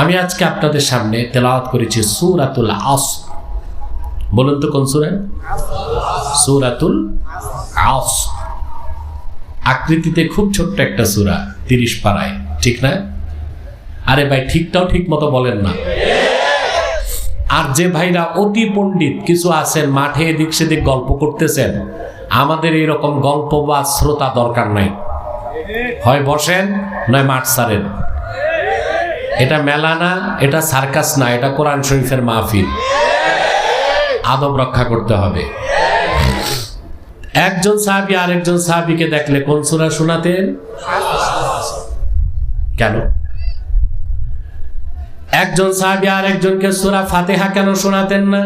আমি আজকে আপনাদের সামনে তেলাওয়াত করেছি সুরাতুল আস বলুন তো কোন সুরা? সুরাতুল আস আকৃতিতে খুব ছোট্ট একটা সুরা, তিরিশ পাড়ায় ঠিক না? আরে ভাই, ঠিকটাও ঠিক মতো বলেন না। আর যে ভাইরা অতি পণ্ডিত, কিছু আছেন, মাঠে এদিক সেদিক গল্প করতেছেন, আমাদের এরকম গল্প বা শ্রোতা দরকার নাই। হয় বসেন, নয় মাঠ সারেন। এটা মেলা না এটা সার্কাস না, এটা কোরআন শরীফের মাহফিল। আদব রক্ষা করতে হবে। একজন সাহাবি আরেকজন সাহাবিকে দেখলে কোন সুরা শোনাতেন কেন? একজন সাহাবি আরেকজনকে সুরা ফাতেহা কেন শোনাতেন না?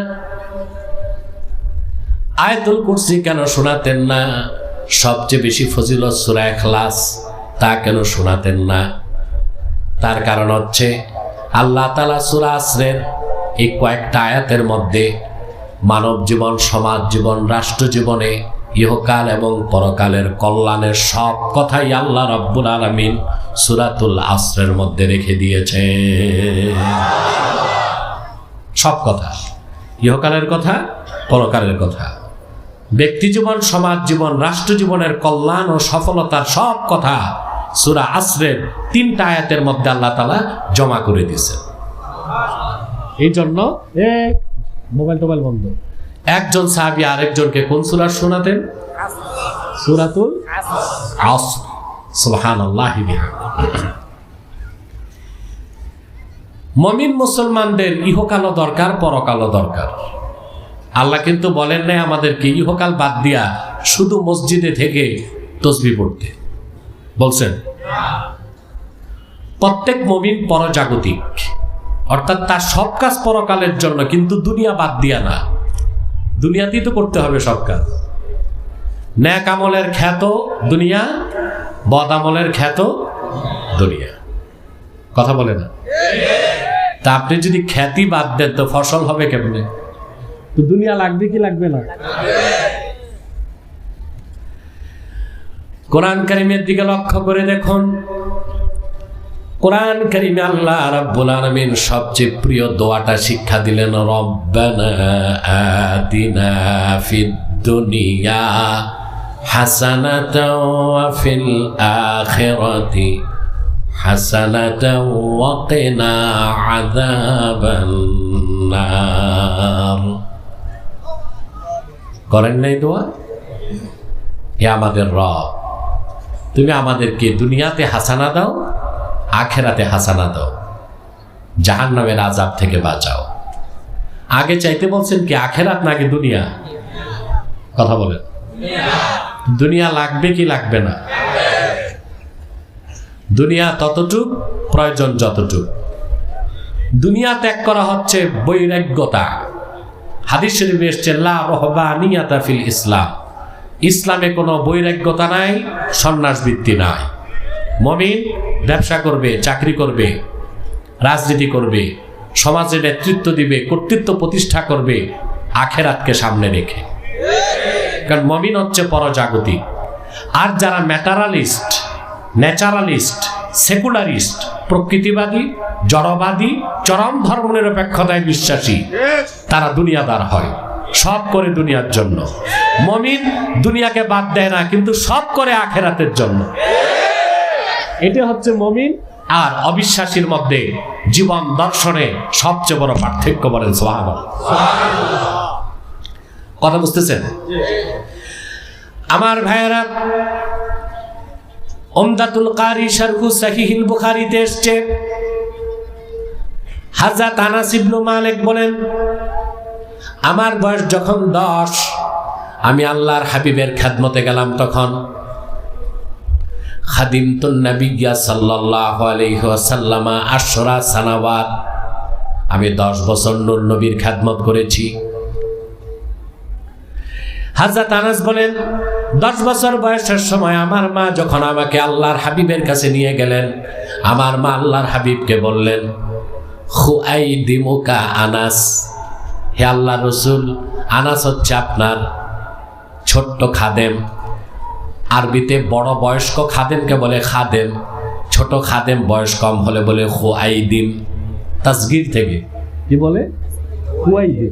আয়তুল কুরসি কেন শোনাতেন না? সবচেয়ে বেশি ফজিলত সুরা এখলাস তা কেন শোনাতেন না? তার কারণ হচ্ছে আল্লাহ তালা সুরা আশ্রের এই কয়েকটা আয়াতের মধ্যে মানব জীবন, সমাজ জীবন, রাষ্ট্র জীবনে ইহকাল এবং পরকালের কল্যাণের সব কথাই আল্লাহ রব্বুল আলমিন সুরাতুল আশ্রের মধ্যে রেখে দিয়েছে। সব কথা, ইহকালের কথা, পরকালের কথা, ব্যক্তি জীবন, সমাজ জীবন, রাষ্ট্র জীবনের কল্যাণ ও সফলতার সব কথা সুরা আসরের তিনটা আয়াতের মধ্যে আল্লাহ তালা জমা করে দিয়েছেন। এই জন্য মোবাইল টোবাইল বন্ধ। একজন সাহাবি আরেকজনকে কোন সুরা শোনাতেন? সুরাতুল মমিন মুসলমানদের ইহকালও দরকার পরকালও দরকার। আল্লাহ কিন্তু বলেন নাই আমাদেরকে ইহকাল বাদ দিয়া শুধু মসজিদে থেকে তসবি পড়তে। বলছেন, প্রত্যেক মমিন পরজাগতিক, অর্থাৎ তার সব কাজ পরকালের জন্য, কিন্তু দুনিয়া বাদ দিয়া না। দুনিয়াতেই তো করতে হবে সব কাজ। ন্যাক আমলের খ্যাত দুনিয়া, বদ আমলের খ্যাত দুনিয়া। কথা বলে না। তা আপনি যদি খ্যাতি বাদ দেন, তো ফসল হবে কেমনে? তো দুনিয়া লাগবে কি লাগবে না? কোরআন কারিমের দিকে লক্ষ্য করে দেখুন। কোরআন কারিমে আল্লাহ রাব্বুল আলামিন সবচেয়ে প্রিয় দোয়াটা শিক্ষা দিলেন, রব্বানা আতিনা ফিদ দুনিয়া হাসানাতাও ওয়া ফিল আখিরাতি হাসানাতাও ওয়া কিনা আযাবান করেন নাই দোয়া? হে আমাদের রব তুমি আমাদেরকে দুনিয়াতে হাসানা দাও, আখেরাতে হাসানা দাও। জাহান নামের আজাব থেকে বাঁচাও। আগে চাইতে বলছেন কি, আখেরাত নাকি দুনিয়া? কথা বলেন। দুনিয়া লাগবে কি লাগবে না? দুনিয়া ততটুক, প্রয়োজন যতটুক। দুনিয়া ত্যাগ করা হচ্ছে বৈরাগ্যতা। হাদিস শরীফে এসছে, লা রহবানিয়াতা ফিল ইসলাম। ইসলামে কোনো বৈরাগ্যতা নাই সন্ন্যাস বৃত্তি নাই। মমিন ব্যবসা করবে চাকরি করবে রাজনীতি করবে সমাজে নেতৃত্ব দিবে কর্তৃত্ব প্রতিষ্ঠা করবে আখেরাতকে সামনে রেখে। কারণ মমিন হচ্ছে পরজাগতিক। আর যারা ম্যাটারালিস্ট ন্যাচারালিস্ট সেকুলারিস্ট প্রকৃতিবাদী জড়বাদী চরম ধর্মনিরপেক্ষতায় বিশ্বাসী তারা দুনিয়াদার হয়। সব করে দুনিয়ার জন্য। মমিন দুনিয়াকে বাদ দেয় না, কিন্তু সব করে আখেরাতের জন্য। এটা হচ্ছে মমিন আর অবিশ্বাসীর মধ্যে জীবন দর্শনে সবচেয়ে বড় পার্থক্য বলেন কথা বুঝতেছেন? আমার ভাইয়েরা ওমদাতুল কারি শারহু সাহিহিল বুখারীতে এসছে হাজরাত আনাস ইবনু মালিক বলেন আমার বয়স যখন দশ, আমি আল্লাহর হাবিবের খেদমতে গেলাম তখন। খাদিম তো নবিয়া সাল্লাহ আলহ্লামা আশরা সানাবাদ আমি দশ বছর নূর নবীর খেদমত করেছি। হাজরত আনাস বলেন, দশ বছর বয়সের সময় আমার মা যখন আমাকে আল্লাহর হাবিবের কাছে নিয়ে গেলেন, আমার মা আল্লাহর হাবিবকে বললেন খুআই দিমুকা আনাস। হে আল্লাহ রসুল, আনাস হচ্ছে আপনার ছোট্ট খাদেম। আরবিতে বড় বয়স্ক খাদেমকে বলে খাদেম, ছোট খাদেম বয়স কম হলে বলে খুআই দিম তাসগির থেকে। কি বলে? কুয়াইবে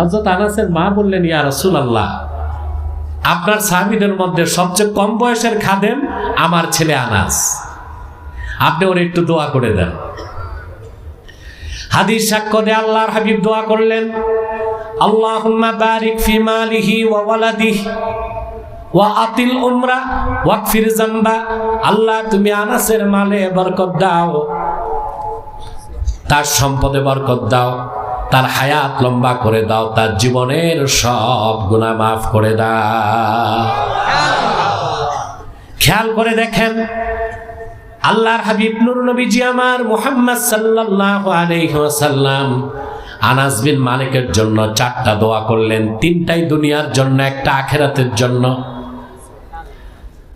হজরত আনাসের মা বললেন, ইয়া রসুল আল্লাহ আপনার সাহাবিদের মধ্যে সবচেয়ে কম বয়সের খাদেম আমার ছেলে আনাস। আপনি ওর একটু দোয়া করে দেন। হাদিস সাক্ষ্য দিয়ে আল্লাহর হাবিব দোয়া করলেন, আল্লাহুম্মা বারিক ফি মালিহি ওয়া ওয়ালাদিহি ওয়া আতিল উমরা আল্লাহ, তুমি আনাসের মালে বরকত দাও, তার দাও, তার হায়াত লম্বা করে দাও, তার জীবনের সব গুনাহ মাফ করে দাও। খেয়াল করে দেখেন আল্লাহর হাবিব নুর নবীজি আমার মুহাম্মদ সাল্লাল্লাহু আলাইহি ওয়াসাল্লাম। আনাস বিন মালিকের জন্য চারটা দোয়া করলেন, তিনটাই দুনিয়ার জন্য, একটা আখেরাতের জন্য।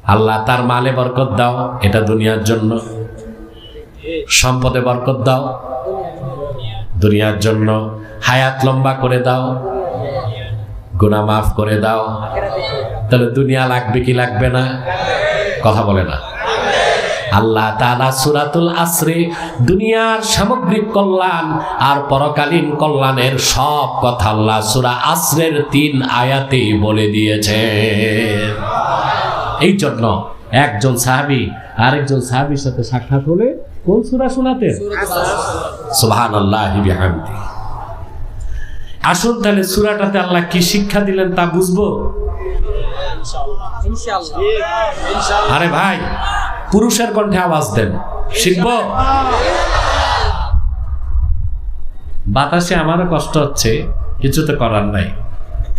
আল্লাহ তার মালে বরকত দাও, এটা দুনিয়ার জন্য। সম্পদে বরকত দাও, দুনিয়ার জন্য। হায়াত লম্বা করে দাও, গুনাহ মাফ করে দাও। তাহলে দুনিয়া লাগবে কি লাগবে না? কথা বলে না। আল্লাহ তাআলা সুরাতুল আসরে দুনিয়ার সামগ্রিক কল্যাণ আর পরকালীন কল্যাণের সব কথা আল্লাহ সুরা আসরের তিন আয়াতেই বলে দিয়েছে। এই জন্য একজন সাহাবী আরেকজন সাহাবীর সাথে সাক্ষাৎ হলে কোন সূরা শোনাতেন? সুবহানাল্লাহি বিহামদি। আসুন তাহলে সুরাটাতে আল্লাহ কি শিক্ষা দিলেন তা বুঝব? আরে ভাই পুরুষের কণ্ঠে আওয়াজ দেন। শিখব? বাতাসে আমারও কষ্ট হচ্ছে কিছু তো করার নাই।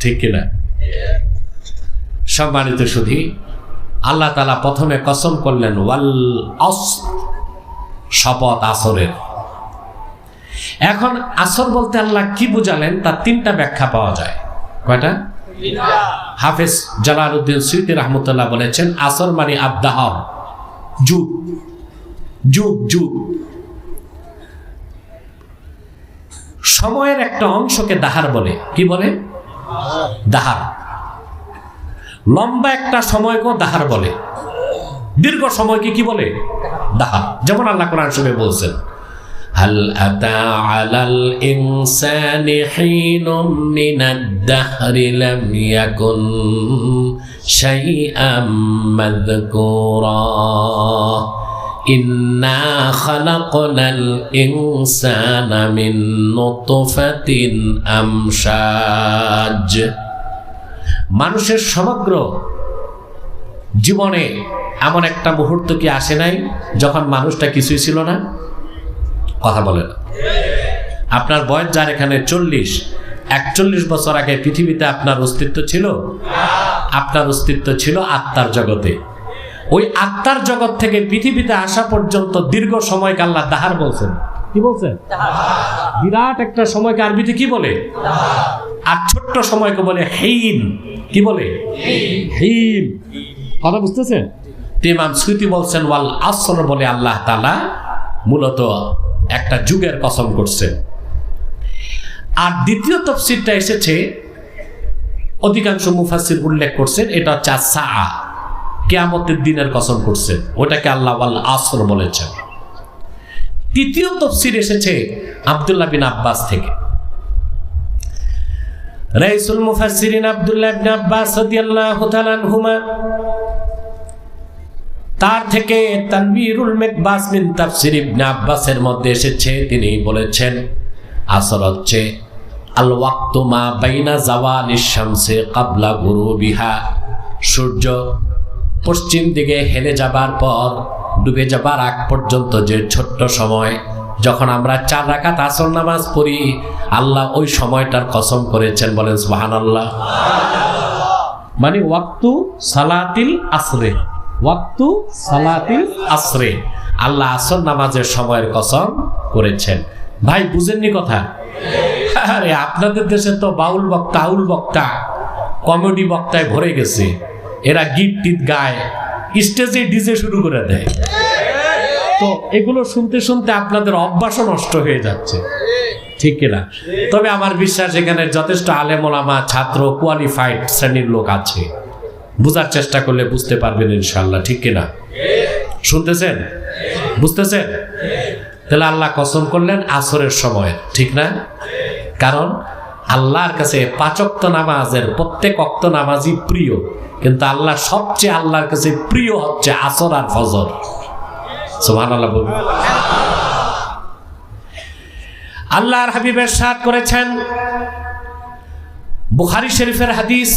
ঠিক কিনা? সম্মানিত শুধু আল্লাহ তালা প্রথমে কসম করলেন ওয়াল অস শপথ আসরের। এখন আসর বলতে আল্লাহ কি বুঝালেন তার তিনটা ব্যাখ্যা পাওয়া যায়। কয়টা? হাফেজ জালালউদ্দিন সুইতি রহমতুল্লাহ বলেছেন আসর মানে আবদাহর যুগ যুগ যুগ। সময়ের একটা অংশকে দাহার বলে। কি বলে? দাহার। লম্বা একটা সময়কে দাহার বলে। দীর্ঘ সময়কে কি বলে? দাহার। যেমন আল্লাহ কোরআন সবে বলছেন هل أتى على الإنسان حين من الدهر لم يكن شيئا مذكورا إنا خلقنا الإنسان من نطفة أمشاج মানুষের সমগ্র জীবনে এমন একটা মুহূর্ত কি আসে নাই যখন মানুষটা কিছুই ছিল না কথা বলে না। আপনার বয়স যার এখানে চল্লিশ, একচল্লিশ বছর আগে পৃথিবীতে আপনার অস্তিত্ব ছিল? আপনার অস্তিত্ব ছিল আত্মার জগতে। ওই আত্মার জগৎ থেকে পৃথিবীতে আসা পর্যন্ত দীর্ঘ সময়কে আল্লাহ তাহার বলছেন। কি বলছেন? বিরাট একটা সময়কে আরবিতে কি বলে? আর ছোট্ট সময়কে বলে হেইন। কি বলে? হেইন। কথা বুঝতেছেন? ইমাম স্মৃতি বলছেন, ওয়াল আসর বলে আল্লাহ তালা মূলত একটা যুগের কসম করছে। আর দ্বিতীয় তফসিরটা এসেছে, অধিকাংশ মুফাসির উল্লেখ করছেন এটা হচ্ছে সা কেয়ামতের দিনের কসম করছেন ওটাকে আল্লাহ আল আসর বলেছেন। তৃতীয় তফসির এসেছে আবদুল্লাহ বিন আব্বাস থেকে। রাইসুল মুফাসসিরিন আব্দুল্লাহ ইবনে আব্বাস রাদিয়াল্লাহু তাআলা আনহুমা তার থেকে তানবীরুল মিকবাস মিন তাফসির ইবনে আব্বাসের মধ্যে এসেছে। তিনি বলেছেন, আসর হচ্ছে, আল ওয়াক্তু মা বাইনা জাওয়ালিশ শামসে কাবলা গুরুবিহা। সূর্য পশ্চিম দিকে হেলে যাবার পর, ডুবে যাবার আগ পর্যন্ত যে ছোট্ট সময়, যখন আমরা চার রাকাত আসর নামাজ পড়ি, আল্লাহ ওই সময়টার কসম করেছেন, বলেন সুবহানাল্লাহ। মানে ওয়াক্তু সালাতিল আসরে। ওয়াক্তু সালাতিল আসরে। আল্লাহ আসর নামাজের সময়ের কসম করেছেন। ভাই, বুঝেননি কথা? আরে, আপনাদের দেশে তো বাউল বক্তা, আউল বক্তা, কমেডি বক্তায় ভরে গেছে। এরা গীত টিত গায়, স্টেজে ডিজে শুরু করে দেয়। তো এগুলো শুনতে শুনতে আপনাদের অভ্যাসও নষ্ট হয়ে যাচ্ছে। ঠিক কিনা? তবে আমার বিশ্বাস, এখানে যথেষ্ট আলেমোলামা ছাত্র কোয়ালিফাইড শ্রেণির লোক আছে। বুঝার চেষ্টা করলে বুঝতে পারবেন ইনশাল্লাহ ঠিক কিনা? শুনতেছেন? বুঝতেছেন? তাহলে আল্লাহ কসম করলেন আসরের সময়, ঠিক না? কারণ আল্লাহর কাছে পাচক্ত নামাজের প্রত্যেক অক্ত নামাজই প্রিয়, কিন্তু আল্লাহ সবচেয়ে আল্লাহর কাছে প্রিয় হচ্ছে আসর আর ফজর। সোহান আল্লাহ আল্লাহর হাবিবের সাথ করেছেন। বুখারি শরীফের হাদিস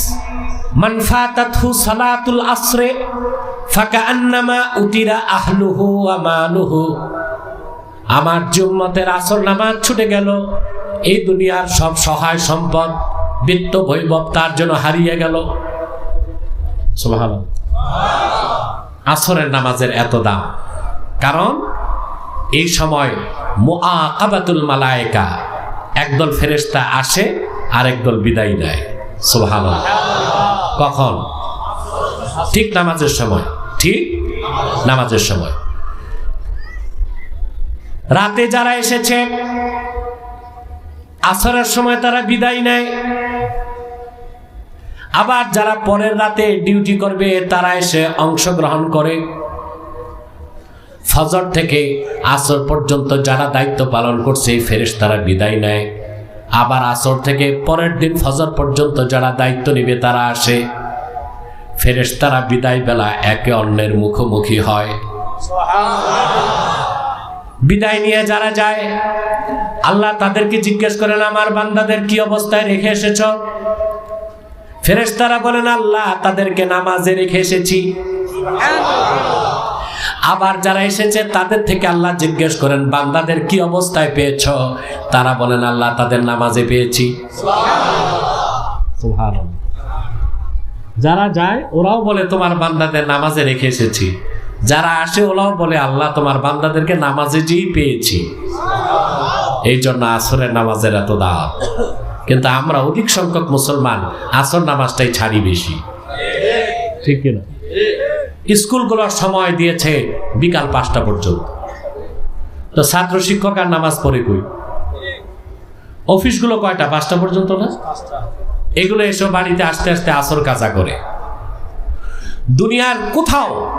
সালাতুল আসরে উতিরা আমার জুম্মতের আসর নামাজ ছুটে গেল। এই দুনিয়ার সব সহায় সম্পদ বিত্ত বৈভব তার জন্য হারিয়ে গেল। আসরের নামাজের এত দাম। কারণ এই সময় মুআকাবাতুল মালায়েকা, একদল ফেরেশতা আসে আর একদল বিদায় নেয়। সুবহানাল্লাহ। কখন? ঠিক নামাজের সময়। ঠিক নামাজের সময়। রাতে যারা এসেছে, আসরের সময় তারা বিদায় নেয়। আবার যারা পরের রাতে ডিউটি করবে, তারা এসে অংশগ্রহণ করে। ফজর থেকে আসর পর্যন্ত যারা দায়িত্ব পালন করছে ফেরেস তারা বিদায় নেয়। আবার আসর থেকে পরের দিন ফজর পর্যন্ত যারা দায়িত্ব নেবে তারা আসে। ফেরেস তারা বিদায় বেলা একে অন্যের মুখোমুখি হয়। বিদায় নিয়ে যারা যায়, আল্লাহ তাদেরকে জিজ্ঞেস করেন, আমার বান্দাদের কি অবস্থায় রেখে এসেছ? ফেরেশতারা বলেন, আল্লাহ তাদেরকে নামাজে রেখে এসেছি। আবার যারা এসেছে, তাদের থেকে আল্লাহ জিজ্ঞেস করেন, বান্দাদের কি অবস্থায় পেয়েছ? তারা বলেন, আল্লাহ তাদের নামাজে পেয়েছি। যারা যায়, ওরাও বলে, তোমার বান্দাদের নামাজে রেখে এসেছি। যারা আসে, ওরাও বলে, আল্লাহ তোমার বান্দাদেরকে নামাজে যেই পেয়েছি। এই জন্য আসরের নামাজের এত দাম। কিন্তু আমরা অধিক সংখ্যক মুসলমান, আসর নামাজটাই ছাড়ি বেশি। ঠিক কিনা? স্কুলগুলোর সময় দিয়েছে বিকাল পাঁচটা পর্যন্ত। তো ছাত্র শিক্ষক আর নামাজ পড়ে কই? অফিসগুলো কয়টা? পাঁচটা পর্যন্ত না? এগুলো এসব বাড়িতে আস্তে আস্তে আসর কাজা করে। দুনিয়ার কোথাও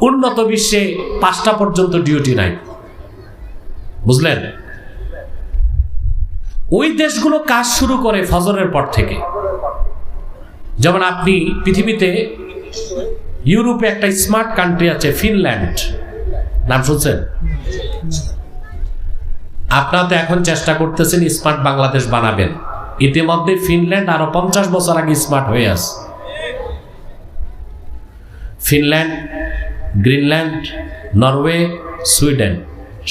উন্নত বিশ্বে পাঁচটা পর্যন্ত ডিউটি নাই। বুঝলেন? ওই দেশগুলো কাজ শুরু করে ফজরের পর থেকে। যেমন আপনি পৃথিবীতে ইউরোপে একটা স্মার্ট কান্ট্রি আছে, ফিনল্যান্ড। নাম শুনছেন? আপনারা তো এখন চেষ্টা করতেছেন স্মার্ট বাংলাদেশ বানাবেন। ইতিমধ্যে ফিনল্যান্ড আরও পঞ্চাশ বছর আগে স্মার্ট হয়ে আছে। ফিনল্যান্ড, গ্রিনল্যান্ড, নরওয়ে, সুইডেন,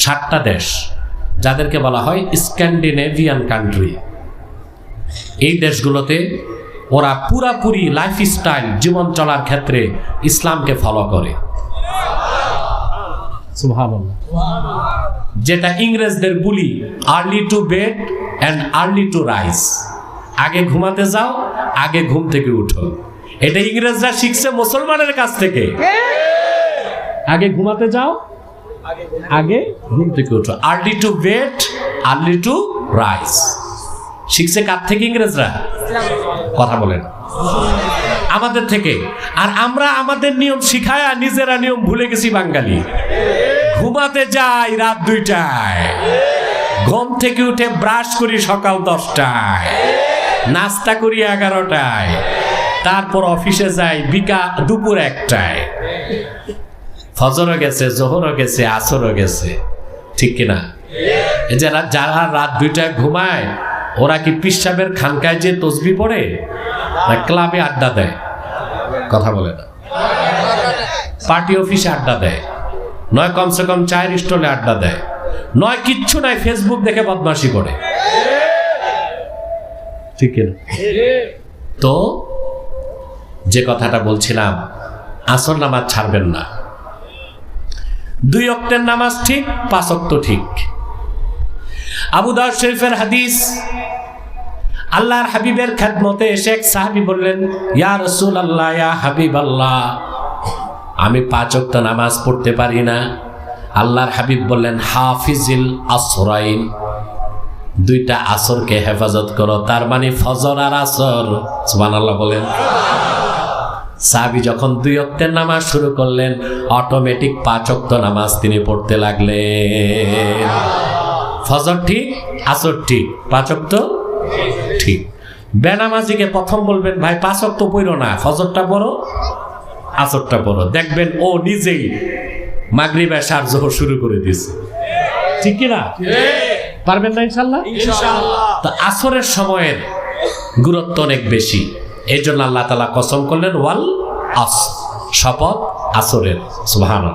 সাতটা দেশ, যাদেরকে বলা হয় স্ক্যান্ডিনেভিয়ান কান্ট্রি এই দেশগুলোতে ওরা পুরাপুরি লাইফস্টাইল জীবন চলার ক্ষেত্রে ইসলামকে ফলো করে। যেটা ইংরেজদের বলি early to bed and early to rise আগে ঘুমাতে যাও আগে ঘুম থেকে উঠো। এটা ইংরেজরা শিখছে মুসলমানের কাছ থেকে। আগে ঘুমাতে যাও আগে ঘুম থেকে উঠো। Early to bed early to rise শিখছে কার থেকে ইংরেজরা? কথা বলেন। আমাদের থেকে। আর আমরা আমাদের নিয়ম শিখায় নিজেরা নিয়ম ভুলে গেছি বাঙালি। ঘুমাতে যাই রাত দুইটায়। ঘুম থেকে উঠে ব্রাশ করি সকাল দশটায়। নাস্তা করি এগারোটায়। তারপর অফিসে যাই বিকা, দুপুর একটায়। ফজরও গেছে, জোহরও গেছে, আসরও গেছে। ঠিক কিনা? যারা যারা রাত দুইটায় ঘুমায় ওরা কি পিসাবের খানকায় যে তসবি পড়ে? না ক্লাবে আড্ডা দেয়? কথা বলে না। পার্টি অফিসে আড্ডা দেয়। নয়, কমসে কম চায়ের স্টলে আড্ডা দেয়। নয়, কিচ্ছু নাই, ফেসবুক দেখে বদমাসি করে। ঠিক তো, যে কথাটা বলছিলাম, আসর নামাজ ছাড়বেন না। দুই অক্টের নামাজ ঠিক, পাঁচ অক্ট ঠিক। আবু দাউদ শরীফের হাদিস আল্লাহর হাবিবের খেদমতে এসে এক সাহাবি বললেন, ইয়া রসুল আল্লাহ ইয়া হাবিব আল্লাহ আমি পাঁচ অক্ট নামাজ পড়তে পারি না। আল্লাহর হাবিব বললেন, হাফিজিল আসরাইন, দুইটা আসরকে হেফাজত করো, তার মানে ফজর আর আসর। সুবহানাল্লাহ বলেন। সাবি যখন দুই অক্টের নামাজ শুরু করলেন, অটোমেটিক পাঁচ অক্ত নামাজ তিনি পড়তে লাগলেন। ফজর ঠিক, আসর ঠিক, পাঁচ অক্ত ঠিক। বেনামাজিকে প্রথম বলবেন ভাই পাঁচ অক্ত পড়ো না ফজরটা পড়ো আসরটা পড়ো। দেখবেন ও নিজেই মাগরিব এসার জোহর শুরু করে দিয়েছে। ঠিক কিনা? পারবেন না ইনশাল্লাহ? তো আসরের সময়ের গুরুত্ব অনেক বেশি। এই জন্য আল্লাহ তালা কসম করলেন ওয়াল আস শপথ আসরের। সুবহান